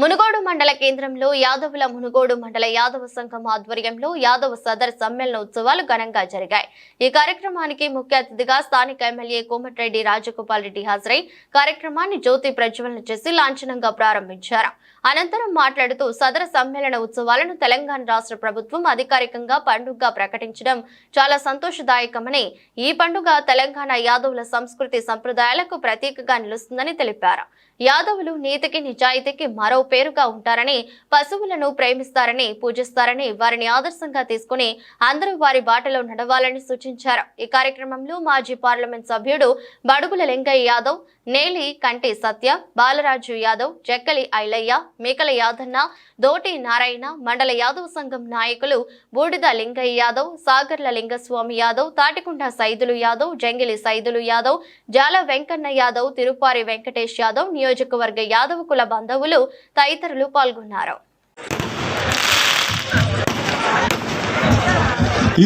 మునుగోడు మండల కేంద్రంలో యాదవుల మునుగోడు మండల యాదవ సంఘం ఆధ్వర్యంలో యాదవ సదర్ సమ్మేళన ఉత్సవాలు ఘనంగా జరిగాయి. ఈ కార్యక్రమానికి ముఖ్య అతిథిగా స్థానిక ఎమ్మెల్యే కోమటిరెడ్డి రాజగోపాల్ రెడ్డి హాజరై కార్యక్రమాన్ని జ్యోతి ప్రజ్వలన చేసి లాంఛనంగా ప్రారంభించారు. అనంతరం మాట్లాడుతూ సదర సమ్మేళన ఉత్సవాలను తెలంగాణ రాష్ట్ర ప్రభుత్వం అధికారికంగా పండుగగా ప్రకటించడం చాలా సంతోషదాయకమని ఈ పండుగ తెలంగాణ యాదవుల సంస్కృతి సంప్రదాయాలకు ప్రతీకగా నిలుస్తుందని తెలిపారు. యాదవులు నీతికి నిజాయితీకి మరో పేరుగా ఉంటారని పశువులను ప్రేమిస్తారని పూజిస్తారని వారిని ఆదర్శంగా తీసుకుని అందరూ వారి బాటలో నడవాలని సూచించారు. ఈ కార్యక్రమంలో మాజీ పార్లమెంట్ సభ్యుడు బడుగుల లింగయ్య యాదవ్ నేలి కంటి సత్య బాలరాజు యాదవ్ జక్కలి ఐలయ్య మేకల యాదన్న దోటి నారాయణ మండల యాదవ్ సంఘం నాయకులు బూడిద లింగయ్య యాదవ్ సాగర్ల లింగస్వామి యాదవ్ తాటికుంట సైదులు యాదవ్ జంగిలి సైదులు యాదవ్ జాల వెంకన్న యాదవ్ తిరుపారి వెంకటేష్ యాదవ్ నియోజకవర్గ యాదవ్ కుల బంధువులు తదితరులు పాల్గొన్నారు.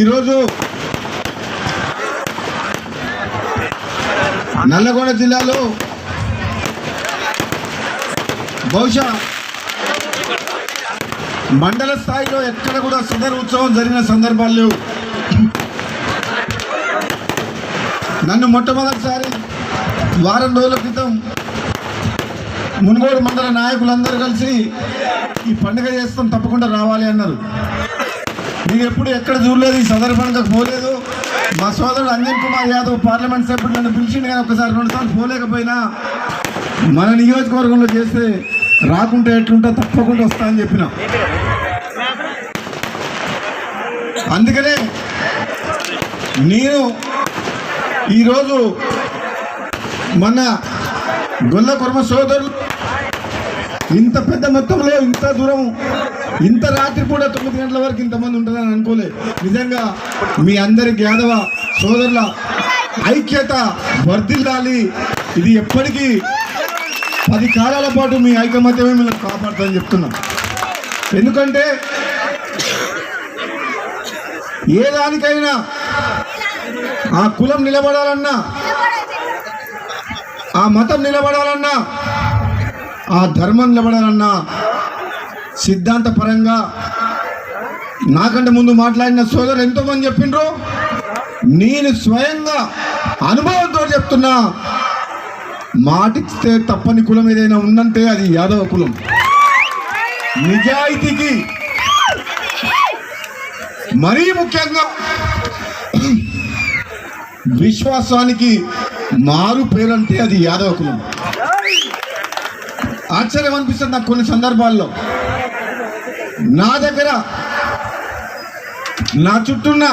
ఈరోజు నల్లగొండ జిల్లాలో బహుశా మండల స్థాయిలో ఎక్కడ కూడా సదర్ ఉత్సవం జరిగిన సందర్భాలు లేవు నన్ను మొట్టమొదటిసారి వారం రోజుల క్రితం మునుగోడు మండల నాయకులందరూ కలిసి ఈ పండుగ చేస్తాం తప్పకుండా రావాలి అన్నారు. నేను ఎప్పుడు ఎక్కడ చూడలేదు ఈ సదర్ పండుగకు పోలేదు. మా సోదరుడు అంజన్ కుమార్ యాదవ్ పార్లమెంట్ సభ్యుడు నన్ను పిలిచిండు కానీ ఒకసారి రెండుసార్లు పోలేకపోయినా మన నియోజకవర్గంలో చేస్తే రాకుంటే ఎట్లుంటే తప్పకుండా వస్తా అని చెప్పిన. అందుకనే నేను ఈరోజు మన గొల్ల కుర్మ సోదరులు ఇంత పెద్ద మొత్తంలో ఇంత దూరం ఇంత రాత్రి కూడా తొమ్మిది గంటల వరకు ఇంతమంది ఉంటుందని అనుకోలే. నిజంగా మీ అందరి యాదవ సోదరుల ఐక్యత వర్ధిల్లాలి. ఇది ఎప్పటికీ పది కాలాల పాటు మీ ఐకమత్యమే మిమ్మల్ని కాపాడుతుందని చెప్తున్నాం ఎందుకంటే ఏ దానికైనా ఆ కులం నిలబడాలన్నా ఆ మతం నిలబడాలన్నా ఆ ధర్మం నిలబడాలన్నా సిద్ధాంతపరంగా నాకంటే ముందు మాట్లాడిన సోదరు ఎంతోమంది చెప్పిండ్రు? నేను స్వయంగా అనుభవంతో చెప్తున్నా మాటిస్తే తప్పని కులం ఏదైనా ఉందంటే అది యాదవ కులం. నిజాయితీకి మరీ ముఖ్యంగా విశ్వాసానికి మారు పేరంటే అది యాదవ కులం ఆశ్చర్యం అనిపిస్తుంది నాకు కొన్ని సందర్భాల్లో. నా దగ్గర నా చుట్టూన్న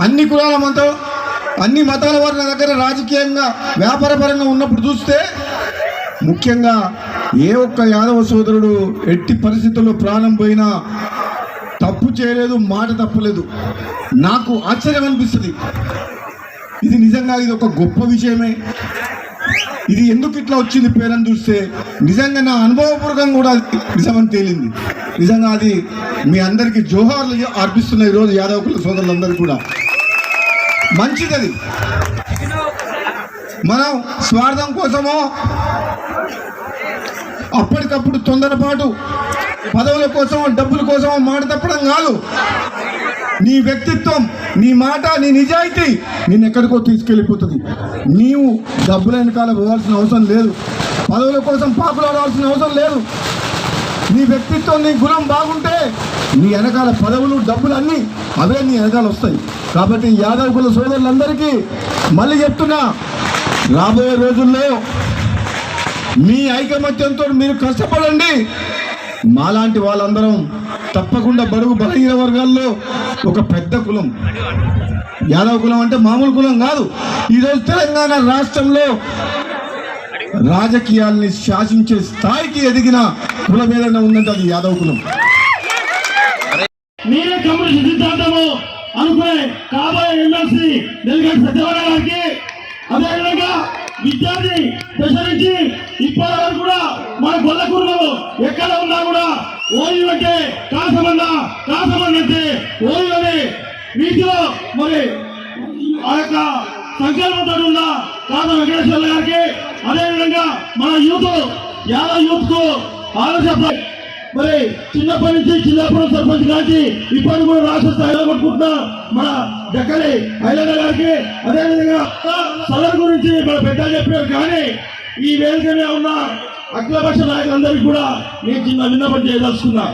అన్ని కులాల మతం అన్ని మతాల వారి నా దగ్గర రాజకీయంగా వ్యాపారపరంగా ఉన్నప్పుడు చూస్తే ముఖ్యంగా ఏ ఒక్క యాదవ సోదరుడు ఎట్టి పరిస్థితుల్లో ప్రాణం పోయినా తప్పు చేయలేదు మాట తప్పలేదు. నాకు ఆశ్చర్యం అనిపిస్తుంది. ఇది నిజంగా ఇది ఒక గొప్ప విషయమే ఇది ఎందుకు ఇట్లా వచ్చింది పేరని చూస్తే నిజంగా నా అనుభవపూర్వకంగా కూడా నిజమని తేలింది. నిజంగా అది మీ అందరికీ జోహార్లు అర్పిస్తున్న ఈరోజు యాదవ కుల సోదరులందరూ కూడా. మంచిది అది మనం స్వార్థం కోసమో అప్పటికప్పుడు తొందరపాటు పదవుల కోసం డబ్బుల కోసం మాట తప్పడం కాదు. నీ వ్యక్తిత్వం నీ మాట నీ నిజాయితీ నేను ఎక్కడికో తీసుకెళ్ళిపోతుంది. నీవు డబ్బుల వెనకాల పోవాల్సిన అవసరం లేదు. పదవుల కోసం పాపులాడాల్సిన అవసరం లేదు. నీ వ్యక్తిత్వం నీ గుణం బాగుంటే నీ వెనకాల పదవులు డబ్బులు అన్నీ అవే నీ వెనకాల వస్తాయి. కాబట్టి యాదవ్ కుల సోదరులందరికీ మళ్ళీ చెప్తున్నా రాబోయే రోజుల్లో మీ ఐకమత్యంతో మీరు కష్టపడండి. మాలాంటి వాళ్ళందరం తప్పకుండా బడుగు బలహీన వర్గాల్లో ఒక పెద్ద కులం. యాదవ కులం అంటే మామూలు కులం కాదు. ఈరోజు తెలంగాణ రాష్ట్రంలో రాజకీయాల్ని శాసించే స్థాయికి ఎదిగిన కులం ఏదైనా ఉందంటే అది యాదవ కులం. మీరే కమ్యూనిస్ట్ సిద్ధాంతము అనుకునే కాబోయే ఎమ్మెల్సీ డెలిగేట్ సత్యనారాయణ గారికి. అదేవిధంగా విద్యార్థి దశ నుంచి ఇప్పటి వరకు కూడా మన గొల్లకూరులో ఎక్కడ ఉన్నా కూడా ఓయూ అంటే కాసమన్న కాసమన్న అంటే ఓయి అనే వీటిలో మరి ఆ యొక్క సంకల్పంతో ఉన్న కాద వెంకటేశ్వర గారికి అదేవిధంగా మన యూత్ యాదవ్ యూత్కు ఆలోచన మరి చిన్నప్పటి నుంచి చిన్నప్పుడు సర్పంచ్ కాంచి ఇప్పటి కూడా రాష్ట్ర స్థాయిలో కొట్టుకుంటున్నా మన దక్కలి ఐలన్న గారికి అదేవిధంగా సదర్ గురించి మన పెద్ద చెప్పారు. కానీ ఈ వేదికనే ఉన్న అఖిలపక్ష నాయకులందరికీ కూడా నేను చిన్న విన్నపం చేయదలుచుకున్నా.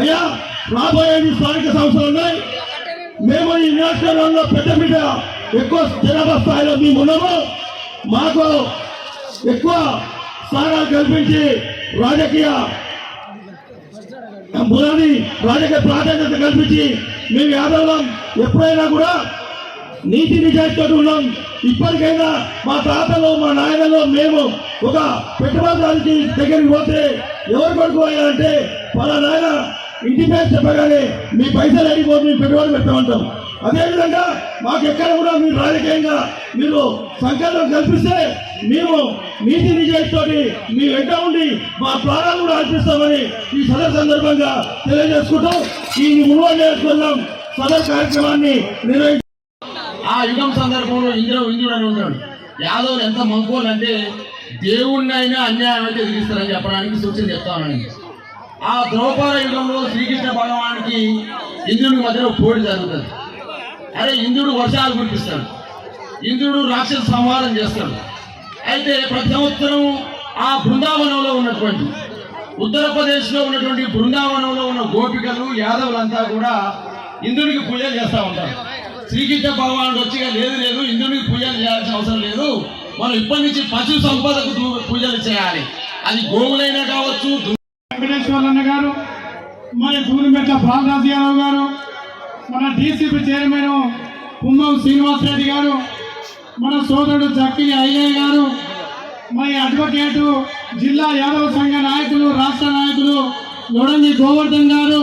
అయ్యా రాబోయే స్థానిక సంస్థలు ఉన్నాయి. మేము ఈ నియోజకవర్గంలో పెద్ద ఎక్కువ జనాభా స్థాయిలో మేము ఉన్నాము. మాకు ఎక్కువ స్థానాలు కల్పించి రాజకీయ పునాది రాజకీయ ప్రాధాన్యత కల్పించి మేము యాదవులం ఎప్పుడైనా కూడా నీతి నిజాయితీతో ఉన్నాం. ఇప్పటికైనా మా తాతలు మా నాయనలు మేము ఒక పెట్టుబడిదారుకి దగ్గరికి పోతే ఎవరు పడుకోవాలంటే వాళ్ళ నాయన ఇంటి పేరు చెప్పగానే మీ పైసలు అడిగిపోతే మేము పెట్టుబడి పెట్టమంటాం. అదేవిధంగా మాకు ఎక్కడ కూడా మీరు రాజకీయంగా మీరు సంకల్పం కల్పిస్తే మేము నీతి నిజాయితీతోటి మీ వెంట ఉండి మా ప్రాణాలు కూడా అర్పిస్తామని ఈ సదర్ సందర్భంగా తెలియజేసుకుంటూ ఈ మూడు నేర్చుకున్నాం సదర్ కార్యక్రమాన్ని నిర్వహించ ఆ యుగం సందర్భంలో ఇంద్రుడు ఇంద్రుడు అని ఉన్నాడు. యాదవులు ఎంత మంకోలంటే దేవుణ్ణైనా అన్యాయం అయితే ఎదిగిస్తారని చెప్పడానికి సూచన చెప్తామని ఆ ద్రౌపద యుగంలో శ్రీకృష్ణ భగవానికి ఇంద్రుడి మధ్యలో పోటీ జరుగుతుంది. అరే ఇంద్రుడు వర్షాలు కురిపిస్తాడు. ఇంద్రుడు రాక్షస సంహారం చేస్తాడు. అయితే ప్రతి సంవత్సరం ఆ బృందావనంలో ఉన్నటువంటి ఉత్తరప్రదేశ్లో ఉన్నటువంటి బృందావనంలో ఉన్న గోపికలు యాదవులంతా కూడా ఇంద్రుడికి పూజలు చేస్తూ ఉంటారు. శ్రీకృష్ణ భగవానుడు వచ్చిగా లేదు లేదు ఇంద్రుడికి పూజలు చేయాల్సిన అవసరం లేదు. మనం ఇప్పటి నుంచి పశు సంపదకు దూ- పూజలు చేయాలి. అది గోవులైనా కావచ్చు దు- గారు మన దూరిమెట్ల బాలరాజు గారు మన డీసీపీ చైర్మన్ పుమ్మం శ్రీనివాస్ రెడ్డి గారు మన సోదరుడు చక్కిలి అయ్యయ్య గారు మరి అడ్వకేటు జిల్లా యాదవ సంఘ నాయకులు రాష్ట్ర నాయకులు లొడంగి గోవర్ధన్ గారు